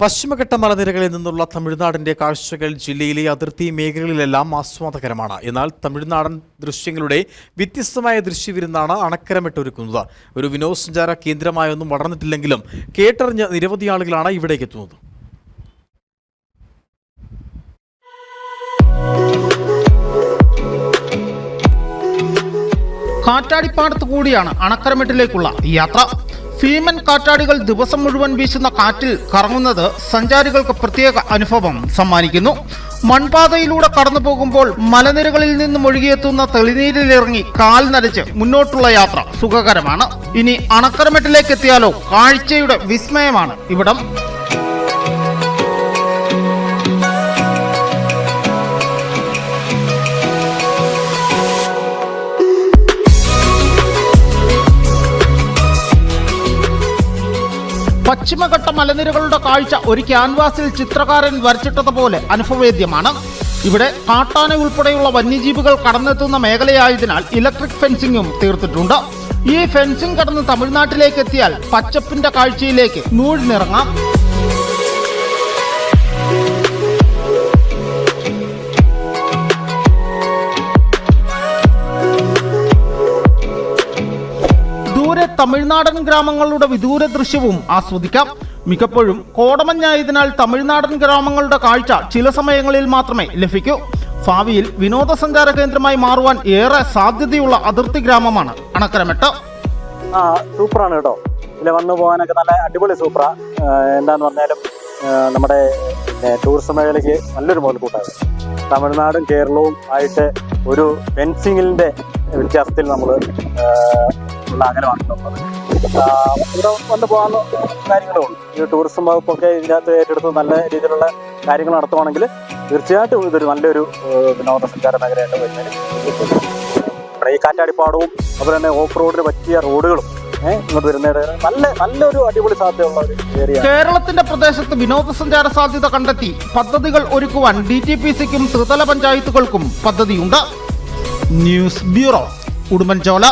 പശ്ചിമഘട്ട മലനിരകളിൽ നിന്നുള്ള തമിഴ്നാടിന്റെ കാഴ്ചകൾ ജില്ലയിലെ അതിർത്തി മേഖലകളിലെല്ലാം ആസ്വാദകരമാണ്. എന്നാൽ തമിഴ്നാടൻ ദൃശ്യങ്ങളുടെ വ്യത്യസ്തമായ ദൃശ്യവിരുന്നാണ് അണക്കരമിട്ടൊരുക്കുന്നത്. ഒരു വിനോദസഞ്ചാര കേന്ദ്രമായൊന്നും വളർന്നിട്ടില്ലെങ്കിലും കേട്ടറിഞ്ഞ നിരവധി ആളുകളാണ് ഇവിടേക്ക് എത്തുന്നത്. കാറ്റാടിപ്പാടത്ത് കൂടിയാണ് അണക്കരമെട്ടിലേക്കുള്ള യാത്ര. ഭീമൻ കാറ്റാടികൾ ദിവസം മുഴുവൻ വീശുന്ന കാറ്റിൽ കറങ്ങുന്നത് സഞ്ചാരികൾക്ക് പ്രത്യേക അനുഭവം സമ്മാനിക്കുന്നു. മൺപാതയിലൂടെ കടന്നു പോകുമ്പോൾ മലനിരകളിൽ നിന്നും ഒഴുകിയെത്തുന്ന തെളിനീരിലിറങ്ങി കാൽ നരച്ച് മുന്നോട്ടുള്ള യാത്ര സുഖകരമാണ്. ഇനി അണക്കരമെട്ടിലേക്ക് എത്തിയാലോ കാഴ്ചയുടെ വിസ്മയമാണ് ഇവിടം. പശ്ചിമഘട്ട മലനിരകളുടെ കാഴ്ച ഒരു ക്യാൻവാസിൽ ചിത്രകാരൻ വരച്ചിട്ടതുപോലെ അനുഭവേദ്യമാണ്. ഇവിടെ കാട്ടാന ഉൾപ്പെടെയുള്ള വന്യജീവികൾ കടന്നെത്തുന്ന മേഖലയായതിനാൽ ഇലക്ട്രിക് ഫെൻസിംഗും തീർത്തിട്ടുണ്ട്. ഈ ഫെൻസിംഗ് കടന്ന് തമിഴ്നാട്ടിലേക്ക് എത്തിയാൽ പച്ചപ്പിന്റെ കാഴ്ചയിലേക്ക് നൂഴ്ന്നിറങ്ങാം തമിഴ്നാടൻ ഗ്രാമങ്ങളുടെ വിദൂര ദൃശ്യവും ആസ്വദിക്കാം. മിക്കപ്പോഴും കോടമഞ്ഞായതിനാൽ തമിഴ്നാടൻ ഗ്രാമങ്ങളുടെ കാഴ്ച ചില സമയങ്ങളിൽ മാത്രമേ ലഭിക്കൂ. ഭാവിയിൽ വിനോദസഞ്ചാര കേന്ദ്രമായി മാറുവാൻ ഏറെ സാധ്യതയുള്ള അതിർത്തി ഗ്രാമമാണ് അണക്കരമെട്ട്. ആ സൂപ്പറാണ് കേട്ടോ. ഇതിൽ വന്നു പോകാനൊക്കെ നല്ല അടിപൊളി സൂപ്പറാ. എന്താന്ന് പറഞ്ഞാലും നമ്മുടെ ടൂറിസം മേഖലയ്ക്ക് നല്ലൊരു മുതൽക്കൂട്ടാണ്. തമിഴ്നാടും കേരളവും ആയിട്ട് ഒരു ഫെൻസിങ്ങിന്റെ വ്യത്യാസത്തിൽ നമ്മൾ ഉള്ള അകലമാണുള്ളത് ഉള്ളത് ഇവിടെ വന്നു പോകാൻ കാര്യങ്ങളും ഉണ്ട്. ഈ ടൂറിസം വകുപ്പൊക്കെ ഇതിനകത്ത് ഏറ്റെടുത്ത് നല്ല രീതിയിലുള്ള കാര്യങ്ങൾ നടത്തുവാണെങ്കിൽ തീർച്ചയായിട്ടും ഇതൊരു നല്ലൊരു വിനോദസഞ്ചാര മേഖലയായിട്ട് വരുന്നതിന് ഇവിടെ ഈ കാറ്റാടിപ്പാടവും അതുപോലെ തന്നെ ഓഫ് റോഡിന് പറ്റിയ റോഡുകളും ഇങ്ങോട്ട് നല്ല നല്ലൊരു അടിപൊളി കേരളത്തിന്റെ പ്രദേശത്ത് വിനോദസഞ്ചാര സാധ്യത കണ്ടെത്തി പദ്ധതികൾ ഒരുക്കുവാൻ ഡി ടി പി സിക്കും ത്രിതല പഞ്ചായത്തുകൾക്കും പദ്ധതിയുണ്ട്. News bureau Udumbanchola.